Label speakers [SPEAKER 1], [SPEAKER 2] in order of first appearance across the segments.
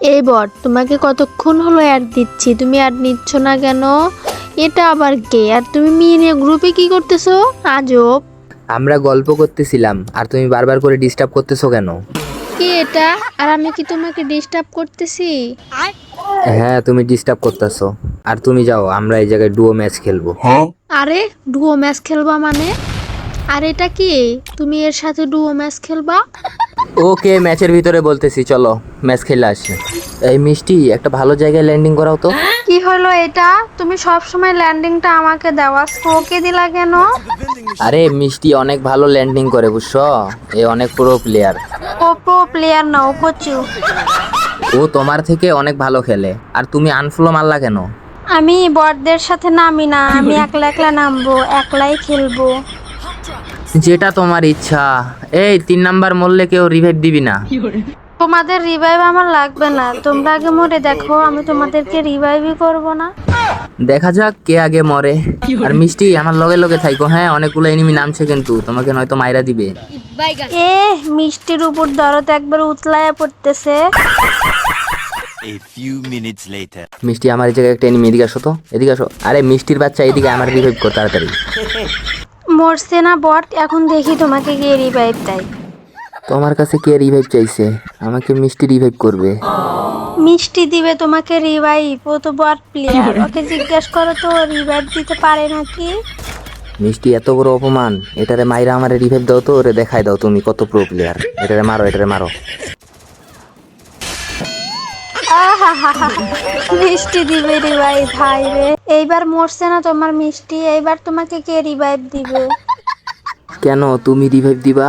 [SPEAKER 1] এই বট তোমাকে কতক্ষণ হলো অ্যাড দিচ্ছি? তুমি অ্যাড নিচ্ছ না কেন? এটা আবার কে? আর তুমি মেয়ে নিয়ে গ্রুপে কি করতেছো? আজব।
[SPEAKER 2] আমরা গল্প করতেছিলাম আর তুমি বারবার করে ডিস্টার্ব করতেছো কেন?
[SPEAKER 1] কি এটা? আর আমি কি তোমাকে ডিস্টার্ব করতেছি?
[SPEAKER 2] হ্যাঁ তুমি ডিস্টার্ব করতেছো। আর তুমি যাও আমরা এই জায়গায় ডুও ম্যাচ খেলব।
[SPEAKER 1] আরে ডুও ম্যাচ খেলবা মানে? আর এটা কি? তুমি এর সাথে ডুও ম্যাচ খেলবা?
[SPEAKER 2] ওকে ম্যাচের ভিতরে বলতেছি চলো ম্যাচ খেলে আসি। এই মিষ্টি একটা ভালো জায়গায় ল্যান্ডিং করাও তো।
[SPEAKER 1] কি হলো এটা? তুমি সব সময় ল্যান্ডিংটা আমাকে দেওয়া স্কোকে দিলা কেন?
[SPEAKER 2] আরে মিষ্টি অনেক ভালো ল্যান্ডিং করে বুঝছ? এ অনেক প্রো প্লেয়ার
[SPEAKER 1] ও প্রো প্লেয়ার না ও কচু।
[SPEAKER 2] ও তোমার থেকে অনেক ভালো খেলে। আর তুমি আনফ্লো মারলা কেন?
[SPEAKER 1] আমি বড়দের সাথে নামি না আমি একলা একলা নামবো একলাই খেলব।
[SPEAKER 2] যেটা তোমার ইচ্ছা। এই তিন নাম্বার মরলে কেউ রিভাইভ দিবি না।
[SPEAKER 1] তোমাদের রিভাইভ আমার লাগবে না। তোমরা আগে মরে দেখো আমি তোমাদেরকে রিভাইভই করব না।
[SPEAKER 2] দেখা যাক কে আগে মরে। আর মিষ্টি আমার লগে লগে থাইকো হ্যাঁ? অনেকগুলো এনিমি নামছে কিন্তু তোমাকে নয়তো মাইরা দিবে।
[SPEAKER 1] এ মিষ্টির উপর দরদ একবার উতলায় পড়তেছে।
[SPEAKER 3] A few minutes later.
[SPEAKER 2] মিষ্টি আমার এই জায়গায় একটা এনিমি এদিকে আসো তো। এদিকে আসো। আরে মিষ্টির বাচ্চা এদিকে আমার রিভাইভ কর তাড়াতাড়ি।
[SPEAKER 1] মরছে না বট এখন দেখি তোমাকে গিয়ে রিভাইভ দেয়।
[SPEAKER 2] তোমার কাছে কে রিভাইভ চাইছে? আমাকে মিষ্টি রিভাইভ করবে।
[SPEAKER 1] মিষ্টি দিবে তোমাকে রিভাইভ ও তো বট প্লেয়ার ওকে জিজ্ঞেস করো তো রিভাইভ দিতে পারে নাকি?
[SPEAKER 2] মিষ্টি এত বড় অপমান। এটারে মাইরা আমারে রিভাইভ দাও তো ওরে দেখাই দাও তুমি কত প্রো প্লেয়ার এটারে মারো এটারে মারো।
[SPEAKER 1] মিষ্টি দিবে রিভাইভ ভাই রে। এইবার মরছে না তোমার মিষ্টি এইবার তোমাকে কে রিভাইভ দিবে?
[SPEAKER 2] কেন তুমি রিভাইভ দিবা?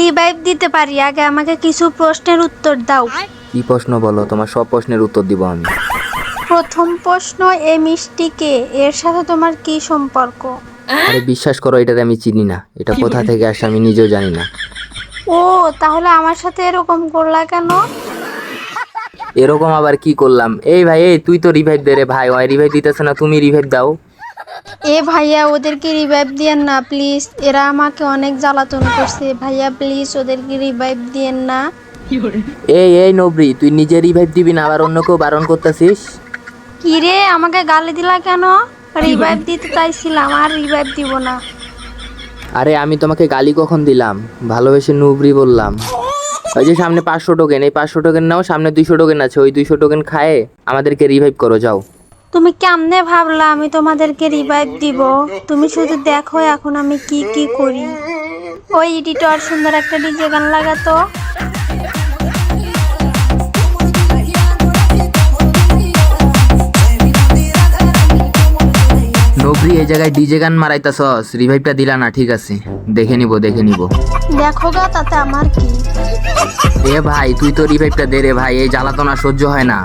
[SPEAKER 1] রিভাইভ দিতে পারি আগে আমাকে কিছু প্রশ্নের উত্তর দাও।
[SPEAKER 2] কি প্রশ্ন বলো? তোমার সব প্রশ্নের উত্তর দিব আমি।
[SPEAKER 1] প্রথম প্রশ্ন এ মিষ্টিকে এর সাথে তোমার কি সম্পর্ক?
[SPEAKER 2] আরে বিশ্বাস করো এটারে আমি চিনি না। এটা কোথা থেকে আসে আমি নিজেও জানি না।
[SPEAKER 1] ও তাহলে আমার সাথে এরকম করলা কেন?
[SPEAKER 2] এরকম আবার কি করলাম? এই ভাই এই তুই তো রিভাইভ দে রে ভাই। ওই রিভাইভ দিতেছে না তুমি রিভাইভ দাও।
[SPEAKER 1] এ ভাইয়া ওদেরকে রিভাইভ দিয়েন না প্লিজ এরা আমাকে অনেক জ্বালাতন করছে। ভাইয়া প্লিজ ওদেরকে রিভাইভ দিয়েন না।
[SPEAKER 2] এই এই নবরি তুই নিজে রিভাইভ দিবি না আবার অন্য কেউ বারণ করতেছিস?
[SPEAKER 1] কি রে আমাকে গালি দিলা কেন? রিভাইভ দিতে চাইছিলাম আর রিভাইভ দিব না।
[SPEAKER 2] আরে আমি তোমাকে গালি কখন দিলাম? ভালোবেসে নুবরি বললাম। ওই যে সামনে পাঁচশো টোকেন এই পাঁচশো টোকেন নাও, সামনে দুইশো টোকেন আছে, ওই দুইশো টোকেন খায়ে আমাদেরকে রিভাইভ করো, যাও।
[SPEAKER 1] তুমি কেমনে ভাবলা আমি তোমাদেরকে রিভাইভ দিব? তুমি শুধু দেখো এখন আমি কি কি করি। ওই এডিটর সুন্দর একটা ডিজে গান লাগাতো।
[SPEAKER 2] এই জায়গায় ডিজে গান মারাইতাছস রিভাইভটা দিলা না ঠিক আছে। দেখে নিব দেখে নিব।
[SPEAKER 1] দেখো গা তাতে আমার কি?
[SPEAKER 2] এ ভাই তুই তো রিভাইভটা দে রে ভাই এই জ্বালাতনা সহ্য হয় না।